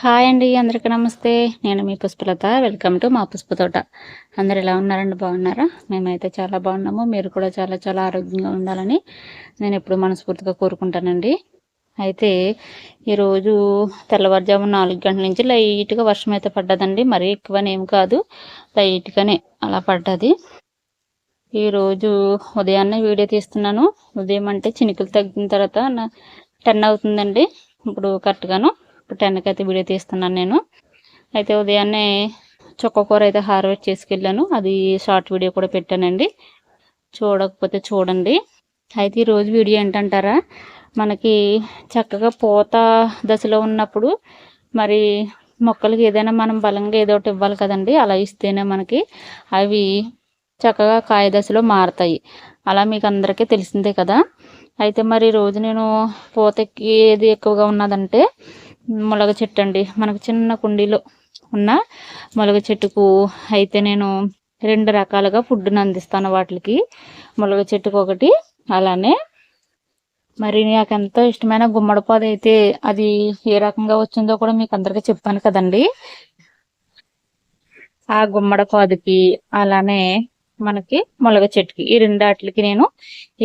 Hi అండి అందరికీ నమస్తే. నేను మీ పుష్పలత వెల్కమ్ టు మా పుష్ప తోట. అందరు ఎలా ఉన్నారండి? బాగున్నారా? మేమైతే చాలా బాగున్నాము. మీరు కూడా చాలా చాలా ఆరోగ్యంగా ఉండాలని నేను ఎప్పుడు మనస్ఫూర్తిగా కోరుకుంటానండి. అయితే ఈరోజు తెల్లవారుజాము నాలుగు గంటల నుంచి లైట్గా వర్షం అయితే పడ్డదండి. మరీ ఎక్కువనేం కాదు. లైట్గానే అలా పడ్డది. ఈరోజు ఉదయాన్నే వీడియో తీస్తున్నాను. ఉదయం అంటే చినుకులు తగ్గిన తర్వాత టెన్ అవుతుందండి. ఇప్పుడు కరెక్ట్గాను ఇప్పుడు టెన్కి అయితే వీడియో తీస్తున్నాను నేను. అయితే ఉదయాన్నే కూర అయితే హార్వెస్ట్ చేసుకెళ్ళాను. అది షార్ట్ వీడియో కూడా పెట్టానండి. చూడకపోతే చూడండి. అయితే ఈరోజు వీడియో ఏంటంటారా? మనకి చక్కగా పూత దశలో ఉన్నప్పుడు మరి మొక్కలకి ఏదైనా మనం బలంగా ఏదో ఒకటి ఇవ్వాలి కదండి. అలా ఇస్తేనే మనకి అవి చక్కగా కాయ దశలో మారుతాయి. అలా మీకు అందరికీ తెలిసిందే కదా. అయితే మరి రోజు నేను పూతకి ఏది ఎక్కువగా ఉన్నదంటే మొలగ చెట్టు అండి. మనకు చిన్న కుండీలో ఉన్న మొలగ చెట్టుకు అయితే నేను రెండు రకాలుగా ఫుడ్ని అందిస్తాను వాటికి. మొలగ చెట్టుకు ఒకటి అలానే మరి నాకు ఎంతో ఇష్టమైన గుమ్మడిపాదు అయితే అది ఏ రకంగా వచ్చిందో కూడా మీకు అందరికీ చెప్పాను కదండి. ఆ గుమ్మడి పాదుకి అలానే మనకి మొలగ చెట్టుకి. ఈ రెండాటికి నేను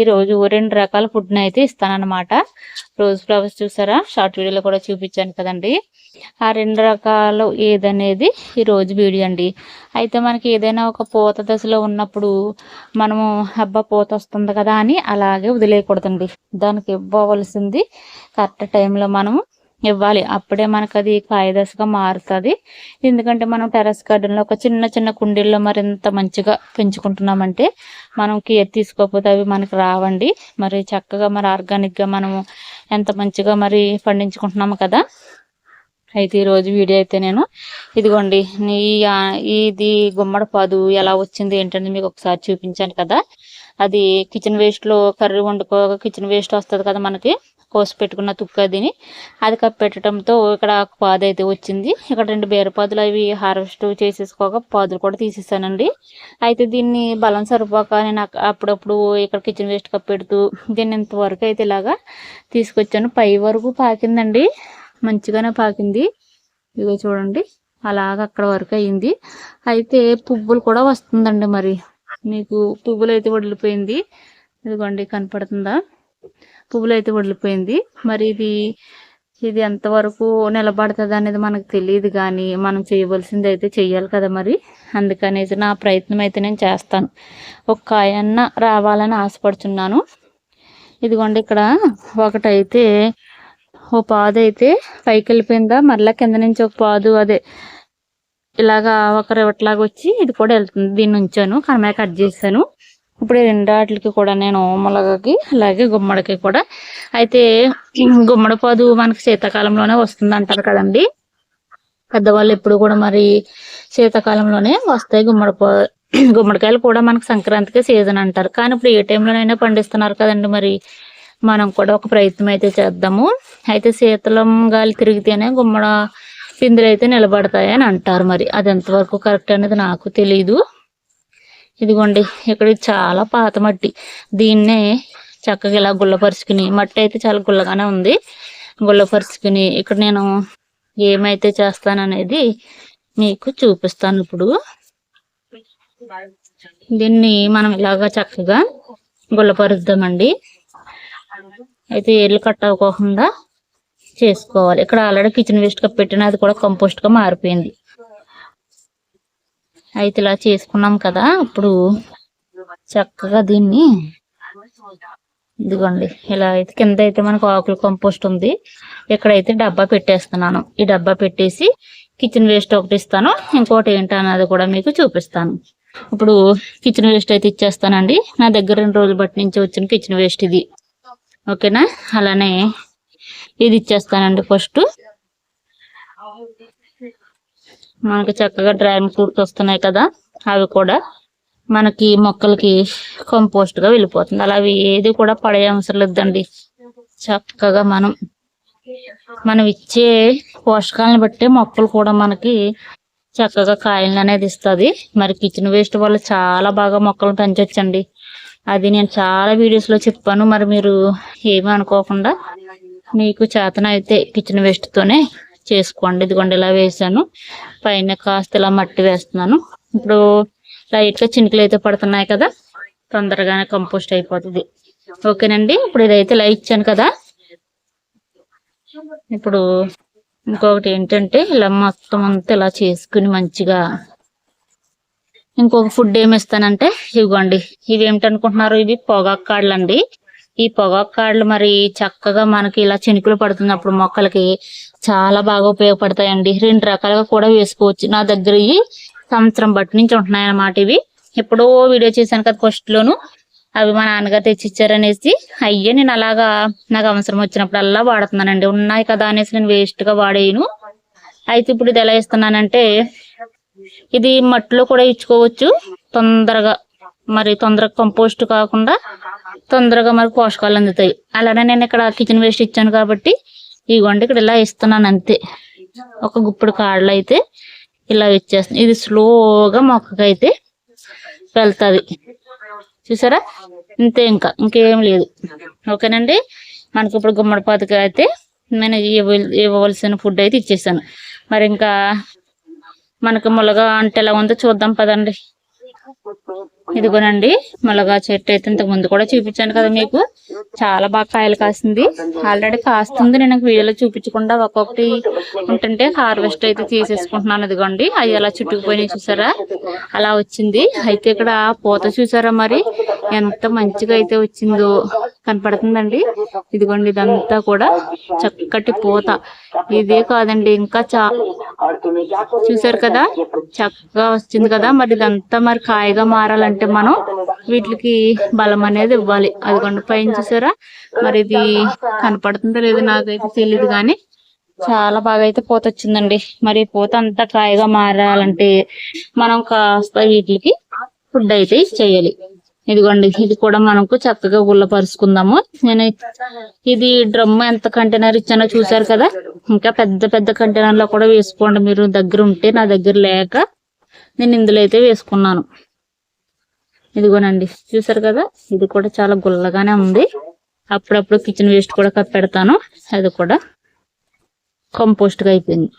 ఈరోజు రెండు రకాల ఫుడ్ని అయితే ఇస్తానన్నమాట. రోజ్ ఫ్లవర్స్ చూసారా? షార్ట్ వీడియోలో కూడా చూపించాను కదండి. ఆ రెండు రకాలు ఏదనేది ఈ రోజు వీడియో అండి. అయితే మనకి ఏదైనా ఒక పూత దశలో ఉన్నప్పుడు మనము అబ్బా పూత వస్తుంది కదా అని అలాగే వదిలేయకూడదండి. దానికి ఇవ్వవలసింది కరెక్ట్ టైంలో మనము ఇవ్వాలి. అప్పుడే మనకు అది కాయదశగా మారుతుంది. ఎందుకంటే మనం టెరస్ గార్డెన్లో ఒక చిన్న చిన్న కుండీల్లో మరింత మంచిగా పెంచుకుంటున్నామంటే మనం కేర్ తీసుకోకపోతే అవి మనకు రావండి. మరి చక్కగా మరి ఆర్గానిక్గా మనము ఎంత మంచిగా మరి పండించుకుంటున్నాము కదా. అయితే ఈరోజు వీడియో అయితే నేను ఇదిగోండి ఈ ఇది గుమ్మడి పాదు ఎలా వచ్చింది ఏంటంటే మీకు ఒకసారి చూపించాను కదా. అది కిచెన్ వేస్ట్లో కర్రీ వండుకో కిచెన్ వేస్ట్ వస్తుంది కదా మనకి కోసి పెట్టుకున్న తుక్కదిని అది కప్పెట్టడంతో ఇక్కడ పాదు అయితే వచ్చింది. ఇక్కడ రెండు బీరపాదులు అవి హార్వెస్ట్ చేసేసుకోక పాదులు కూడా తీసేసానండి. అయితే దీన్ని బలం సరిపోక నేను అప్పుడప్పుడు ఇక్కడ కిచెన్ వేస్ట్ కప్పెడుతూ దీన్ని ఇంతవరకు అయితే ఇలాగా తీసుకొచ్చాను. పై వరకు పాకిందండి. మంచిగానే పాకింది. ఇదిగో చూడండి. అలాగ అక్కడ వరకు అయింది. అయితే పువ్వులు కూడా వస్తుందండి మరి. మీకు పువ్వులు అయితే వదిలిపోయింది ఇదిగోండి కనపడుతుందా? పువ్వులు అయితే వదిలిపోయింది మరి ఇది ఇది ఎంతవరకు నిలబడుతుంది అనేది మనకు తెలియదు కానీ మనం చేయవలసింది అయితే చేయాలి కదా మరి. అందుకనేసి నా ప్రయత్నం అయితే నేను చేస్తాను. ఒక కాయన్న రావాలని ఆశపడుతున్నాను ఇదిగోండి ఇక్కడ ఒకటైతే ఓ పాదు అయితే పైకి వెళ్ళిపోయిందా మళ్ళీ కింద నుంచి ఒక పాదు అదే ఇలాగా ఒక రివట్లాగా వచ్చి ఇది కూడా వెళ్తుంది. దీన్ని ఉంచాను కనమే కట్ చేశాను. ఇప్పుడు రెండాటికి కూడా నేను ములగకి అలాగే గుమ్మడికి కూడా. అయితే గుమ్మడిపాదు మనకి శీతాకాలంలోనే వస్తుంది అంటారు కదండి. పెద్దవాళ్ళు ఎప్పుడు కూడా మరి శీతాకాలంలోనే వస్తాయి గుమ్మడిపా గుమ్మడికాయలు కూడా మనకు సంక్రాంతికి సీజన్ అంటారు. కానీ ఇప్పుడు ఏ టైంలోనైనా పండిస్తున్నారు కదండి మరి. మనం కూడా ఒక ప్రయత్నం అయితే చేద్దాము. అయితే శీతలం గాలి తిరిగితేనే గుమ్మడ పిందులు అయితే నిలబడతాయి అని అంటారు మరి. అది ఎంతవరకు కరెక్ట్ అనేది నాకు తెలియదు ఇదిగోండి ఇక్కడ చాలా పాత మట్టి. దీన్నే చక్కగా ఇలా గుల్లపరుచుకుని మట్టి అయితే చాలా గుల్లగానే ఉంది. గుల్లపరుచుకుని ఇక్కడ నేను ఏమైతే చేస్తాననేది మీకు చూపిస్తాను ఇప్పుడు. దీన్ని మనం ఇలాగా చక్కగా గుల్లపరుద్దామండి అయితే ఏళ్ళు కట్ అవ్వకుండా చేసుకోవాలి. ఇక్కడ ఆల్రెడీ కిచెన్ వేస్ట్గా పెట్టిన అది కూడా కంపోస్ట్గా మారిపోయింది. అయితే ఇలా చేసుకున్నాం కదా ఇప్పుడు చక్కగా దీన్ని ఇదిగోండి ఇలా అయితే కింద అయితే మనకు ఆకులు కంపోస్ట్ ఉంది. ఇక్కడైతే డబ్బా పెట్టేస్తున్నాను. ఈ డబ్బా పెట్టేసి కిచెన్ వేస్ట్ ఒకటి ఇస్తాను. ఇంకోటి ఏంటి అన్నది కూడా మీకు చూపిస్తాను. ఇప్పుడు కిచెన్ వేస్ట్ అయితే ఇచ్చేస్తానండి. నా దగ్గర రెండు రోజులు బట్టి నుంచి వచ్చిన కిచెన్ వేస్ట్ ఇది. ఓకేనా? అలానే ఇది ఇచ్చేస్తానండి ఫస్ట్. మనకి చక్కగా డ్రాగన్ ఫ్రూట్స్ వస్తున్నాయి కదా అవి కూడా మనకి మొక్కలకి కంపోస్ట్గా వెళ్ళిపోతుంది. అలా అవి ఏది కూడా పడే అవసరం లేదండి. చక్కగా మనం మనం ఇచ్చే పోషకాలను బట్టి మొక్కలు కూడా మనకి చక్కగా కాయలను అనేది ఇస్తుంది. మరి కిచెన్ వేస్ట్ వల్ల చాలా బాగా మొక్కలు పెంచొచ్చండి. అది నేను చాలా వీడియోస్లో చెప్పాను. మరి మీరు ఏమీ అనుకోకుండా మీకు చేతన అయితే కిచెన్ వేస్ట్తోనే చేసుకోండి. ఇదిగోండి ఇలా వేసాను పైన కాస్త ఇలా మట్టి వేస్తున్నాను. ఇప్పుడు లైట్గా చినుకలు చినుకులు అయితే పడుతున్నాయి కదా తొందరగానే కంపోస్ట్ అయిపోతుంది. ఓకేనండి? ఇప్పుడు ఇదైతే ఇలా ఇచ్చాను కదా. ఇప్పుడు ఇంకొకటి ఏంటంటే ఇలా మొత్తం అంతా ఇలా చేసుకుని మంచిగా ఇంకొక ఫుడ్ ఏమి ఇస్తానంటే ఇవ్వండి ఇవి ఏమిటనుకుంటున్నారు ఇవి పొగాకు కాడలు ఈ పొగాకు కాడలు మరి చక్కగా మనకి ఇలా చినుకులు పడుతున్నప్పుడు మొక్కలకి చాలా బాగా ఉపయోగపడతాయండి. రెండు రకాలుగా కూడా వేసుకోవచ్చు. నా దగ్గర ఇవి సంవత్సరం బట్టి నుంచి ఉంటున్నాయి అన్నమాట ఇవి. ఎప్పుడో వీడియో చేశాను కదా ఫస్ట్ లోను. అవి మా నాన్నగారు తెచ్చిచ్చారనేసి అయ్యే నేను అలాగా నాకు అవసరం వచ్చినప్పుడు అలా వాడుతున్నానండి. ఉన్నాయి కదా అనేసి నేను వేస్ట్గా వాడేయను. అయితే ఇప్పుడు ఇది ఎలా ఇస్తున్నానంటే ఇది మట్టిలో కూడా ఇచ్చుకోవచ్చు. తొందరగా మరి తొందరగా కంపోస్ట్ కాకుండా తొందరగా మరి పోషకాలు అందుతాయి. అలానే నేను ఇక్కడ కిచెన్ వేస్ట్ ఇచ్చాను కాబట్టి ఇదిగోండి ఇక్కడ ఇలా ఇస్తున్నాను అంతే. ఒక గుప్పుడు కాడలు అయితే ఇలా ఇచ్చేస్తాను ఇది స్లోగా మొక్కకైతే వెళ్తుంది. చూసారా? ఇంతే ఇంకా. ఇంకేం లేదు. ఓకేనండి? మనకి ఇప్పుడు గుమ్మడిపాతకి అయితే నేను ఇవ్వవలసిన ఫుడ్ అయితే ఇచ్చేసాను. మరి ఇంకా మనకి ములగా అంటే ఎలా ఉందో చూద్దాం పదండి. ఇదిగోనండి ములగా చెట్టు అయితే ఇంతకు ముందు కూడా చూపించాను కదా మీకు. చాలా బాగా కాయలు కాసింది. ఆల్రెడీ కాస్తుంది నేను వీడియోలో చూపించకుండా ఒక్కొక్కటి ఉంటుంటే హార్వెస్ట్ అయితే తీసేసుకుంటున్నాను ఇదిగోండి. అవి అలా చుట్టుకుపోయినాయి చూసారా? అలా వచ్చింది. అయితే ఇక్కడ పూత చూసారా మరి? ఎంత మంచిగా అయితే వచ్చిందో. కనపడుతుందండి. ఇదిగోండి ఇదంతా కూడా చక్కటి పూత. ఇదే కాదండి ఇంకా చా చూసారు కదా? చక్కగా వచ్చింది కదా? మరి ఇదంతా మరి కాయగా మారాలంటే మనం వీటికి బలం అనేది ఇవ్వాలి. అదిగోండి పైన చూసారా? మరి ఇది కనపడుతుందో లేదో నాకైతే తెలియదు కానీ చాలా బాగా అయితే పూత వచ్చిందండి. మరి పూత అంతా కాయగా మారాలంటే మనం కాస్త వీటికి ఫుడ్ అయితే చేయాలి. ఇదిగోండి ఇది కూడా మనకు చక్కగా గుల్లపరుచుకుందాము నేను ఇది డ్రమ్ ఎంత కంటైనర్ ఇచ్చానో చూసారు కదా? ఇంకా పెద్ద పెద్ద కంటైనర్లో కూడా వేసుకోండి. మీరు దగ్గర ఉంటే నా దగ్గర లేక నేను ఇందులో అయితే వేసుకున్నాను. ఇదిగోనండి చూసారు కదా? ఇది కూడా చాలా గుల్లగానే ఉంది. అప్పుడప్పుడు కిచెన్ వేస్ట్ కూడా కప్పెడతాను అది కూడా కంపోస్ట్గా అయిపోయింది.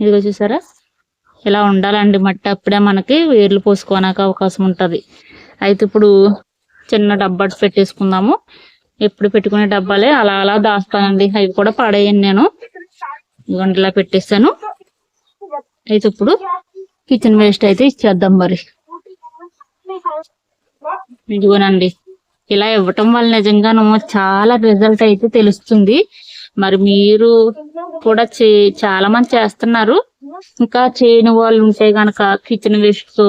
ఇదిగో చూసారా ఇలా ఉండాలండి మట్టి. అప్పుడే మనకి వేర్లు పోసుకోవడానికి అవకాశం ఉంటుంది. అయితే ఇప్పుడు చిన్న డబ్బా పెట్టేసుకుందాము. ఎప్పుడు పెట్టుకునే డబ్బాలే అలా అలా దాస్తానండి. అవి కూడా పడేయండి నేను. ఇదిగోండి ఇలా పెట్టేస్తాను అయితే ఇప్పుడు కిచెన్ వేస్ట్ అయితే ఇచ్చేద్దాం మరి. ఇదిగోనండి ఇలా ఇవ్వటం వల్ల నిజంగాను చాలా రిజల్ట్ అయితే తెలుస్తుంది. మరి మీరు కూడా చే చాలా మంది చేస్తున్నారు. ఇంకా చేయని వాళ్ళు ఉంటే గనక కిచెన్ వేస్ట్తో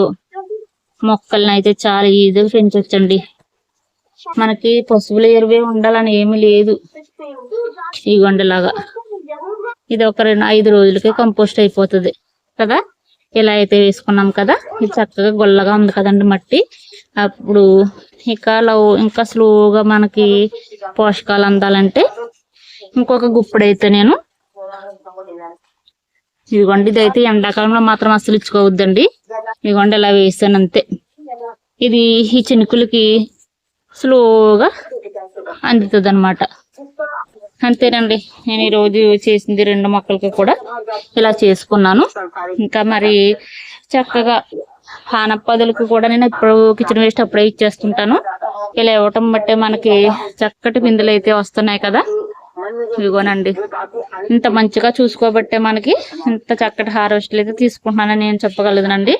మొక్కల్ని అయితే చాలా ఈజీగా పెంచొచ్చండి. మనకి పశువుల ఎరువే ఉండాలని ఏమీ లేదు. ఈ లాగా ఇది ఒక రెండు ఐదు రోజులకే కంపోస్ట్ అయిపోతుంది. కదా? ఇలా అయితే వేసుకున్నాం కదా? ఇది చక్కగా గొల్లగా ఉంది కదండి మట్టి. అప్పుడు ఇంకా లవ్ ఇంకా స్లోగా మనకి పోషకాలు అందాలంటే ఇంకొక గుప్పుడైతే నేను ఇదిగోండి ఇదైతే ఎండాకాలంలో మాత్రం అస్సలు ఇచ్చుకోవద్దండి. ఇదిగోండి ఇలా వేసాను అంతే. ఇది ఈ చినుకులకి స్లోగా అందుతుంది అనమాట అంతేనండి నేను ఈరోజు చేసింది రెండు మొక్కలకి కూడా ఇలా చేసుకున్నాను. ఇంకా మరి చక్కగా పానప్పదులకు కూడా నేను ఇప్పుడు కిచెన్ వేస్ట్ అప్పుడే ఇచ్చేస్తుంటాను. ఇలా ఇవ్వటం బట్టే మనకి చక్కటి పిందులు అయితే వస్తున్నాయి కదా. ఇదిగోనండి. ఇంత మంచిగా చూసుకోబట్టే మనకి ఇంత చక్కటి హార్వెస్ట్లు అయితే తీసుకుంటున్నానని నేను చెప్పగలదునండి.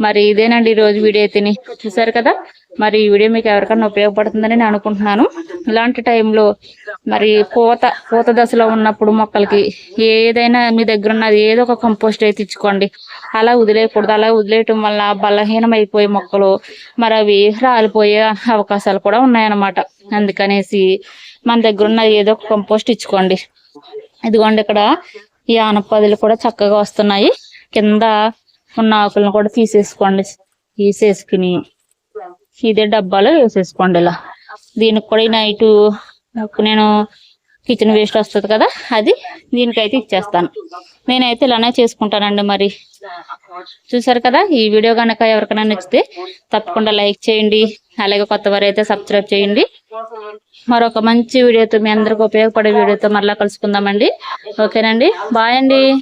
మరి ఇదేనండి ఈ రోజు వీడియో అయితేని. చూసారు కదా? మరి ఈ వీడియో మీకు ఎవరికైనా ఉపయోగపడుతుందని నేను అనుకుంటున్నాను. ఇలాంటి టైంలో మరి పూత పూత దశలో ఉన్నప్పుడు మొక్కలకి ఏదైనా మీ దగ్గర ఉన్నది ఏదో ఒక కంపోస్ట్ అయితే ఇచ్చుకోండి. అలా వదిలేయకూడదు. అలా వదిలేయటం వల్ల బలహీనం అయిపోయే మొక్కలు మరి అవి రాలిపోయే అవకాశాలు కూడా ఉన్నాయన్నమాట. అందుకనేసి మన దగ్గర ఉన్న ఏదో ఒక కంపోస్ట్ ఇచ్చుకోండి. ఇదిగోండి ఇక్కడ ఈ ఆనపదులు కూడా చక్కగా వస్తున్నాయి. కింద ఉన్న ఆకులను కూడా తీసేసుకోండి. తీసేసుకుని ఇదే డబ్బాలో వేసేసుకోండి ఇలా. దీనికి కూడా నైటు నైట్ నేను కిచెన్ వేస్ట్ వస్తుంది కదా అది దీనికైతే ఇచ్చేస్తాను. నేనైతే ఇలానే చేసుకుంటానండి మరి. చూసారు కదా ఈ వీడియో కనుక ఎవరికైనా నచ్చితే తప్పకుండా లైక్ చేయండి. అలాగే కొత్త వారు అయితే సబ్స్క్రైబ్ చేయండి. మరొక మంచి వీడియోతో మీ అందరికి ఉపయోగపడే వీడియోతో మరలా కలుసుకుందామండి. ఓకేనండి. బాయ్ అండి.